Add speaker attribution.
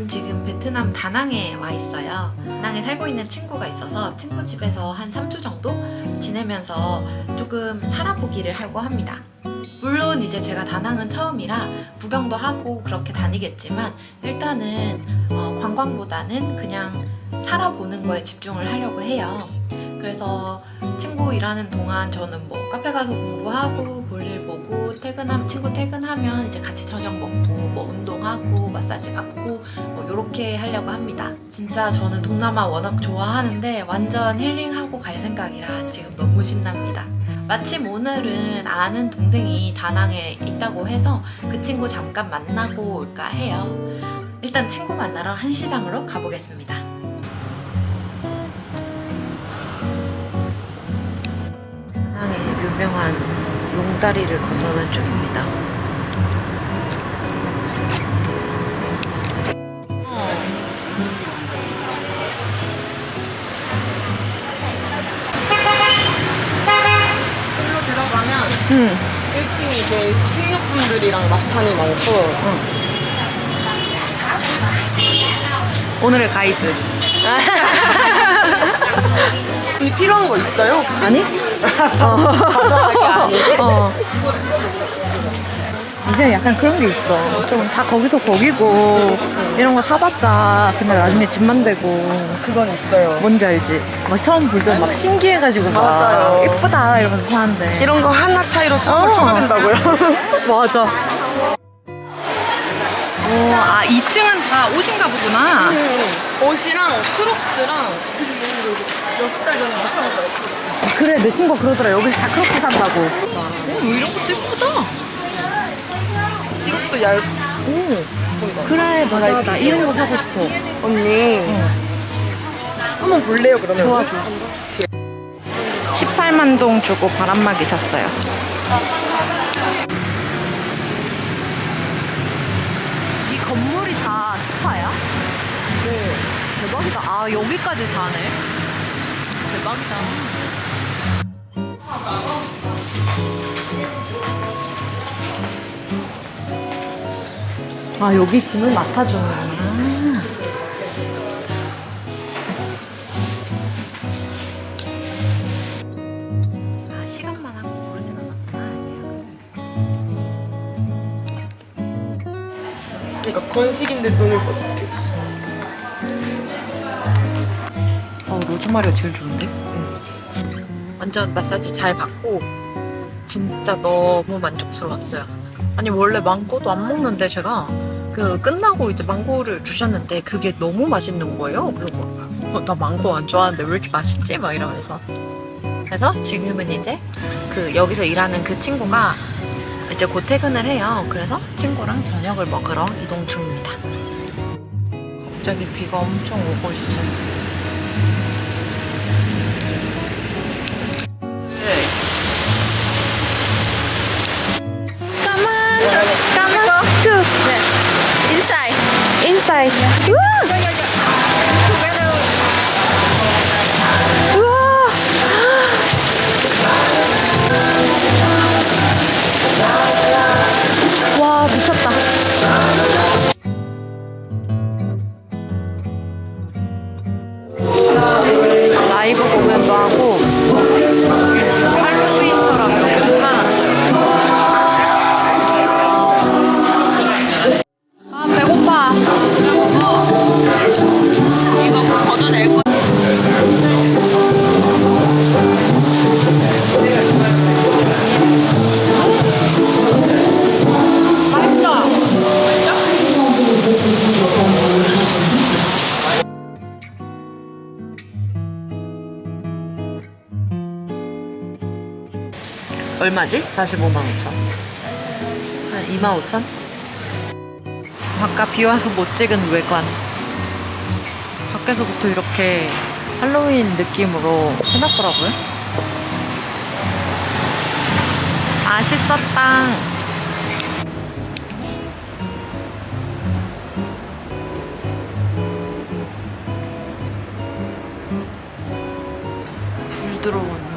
Speaker 1: 저는 지금 베트남 다낭에 와 있어요. 다낭에 살고 있는 친구가 있어서 친구 집에서 한 3주 정도 지내면서 조금 살아보기를 하고 합니다. 물론 이제 제가 다낭은 처음이라 구경도 하고 그렇게 다니겠지만 일단은 어, 관광보다는 그냥 살아보는 거에 집중을 하려고 해요. 그래서 친구 일하는 동안 저는 뭐 카페 가서 공부하고 볼일 보고 퇴근하면 친구 퇴근하면 이제 같이 저녁 먹고 뭐 운동하고 마사지 받고 뭐 이렇게 하려고 합니다. 진짜 저는 동남아 워낙 좋아하는데 완전 힐링하고 갈 생각이라 지금 너무 신납니다. 마침 오늘은 아는 동생이 다낭에 있다고 해서 그 친구 잠깐 만나고 올까 해요. 일단 친구 만나러 한시장으로 가보겠습니다. 다낭의 유명한 용다리를 건너는 중입니다.
Speaker 2: 일로 들어가면
Speaker 1: 응.
Speaker 2: 1층이 이제 식료품들이랑 마탄이 많고
Speaker 1: 오늘의 가이드.
Speaker 2: 언니 필요한 거 있어요 혹시?
Speaker 1: 아니?
Speaker 2: 아니
Speaker 1: 어. 이제 약간 그런 게 있어. 좀 다 거기서 거기고 이런 거 사봤자 근데 나중에 집만 되고
Speaker 2: 그건 있어요
Speaker 1: 뭔지 알지? 막 처음 볼 때 막 신기해가지고 막
Speaker 2: 맞아요.
Speaker 1: 예쁘다 이러면서 사는데
Speaker 2: 이런 거 하나 차이로 수업을
Speaker 1: 어.
Speaker 2: 초과된다고요?
Speaker 1: 맞아. 오, 아 2층은 다 옷인가 보구나.
Speaker 2: 옷이랑 크록스랑 여섯 달 전에 왔어요
Speaker 1: 그래 내 친구가 그러더라 여기서 다 크롭스 산다고. 오 이런 것도 예쁘다.
Speaker 2: 이것도 얇
Speaker 1: 오 그래 맞아 나 이런 거 사고 싶어.
Speaker 2: 언니 한번 볼래요 그러면?
Speaker 1: 좋아, 18만 동 주고 바람막이 샀어요. 이 건물이 다 스파야? 네. 대박이다. 아, 여기까지 다네. 대박이다. 아, 여기 짐을 맡아주는구나. 아, 시간만 하고 고르진 않았구나.
Speaker 2: 그러니까 건식인데 눈을 어떻게 썼어
Speaker 1: 어, 로즈마리가 제일 좋은데? 완전 마사지 잘 받고 진짜 너무 만족스러웠어요. 아니 원래 망고도 안 먹는데 제가 그 끝나고 이제 망고를 주셨는데 그게 너무 맛있는 거예요. 그리고 어, 나 망고 안 좋아하는데 왜 이렇게 맛있지? 막 이러면서 그래서 지금은 이제 그 여기서 일하는 그 친구가 이제 곧 퇴근을 해요. 그래서 친구랑 저녁을 먹으러 이동 중입니다. 갑자기 비가 엄청 오고 있어요. sai. Uh! 얼마지? 45만 5천. 한 2만 5천? 바깥 비 와서 못 찍은 외관. 밖에서부터 이렇게 할로윈 느낌으로 해놨더라고요. 맛있었다. 불 들어오는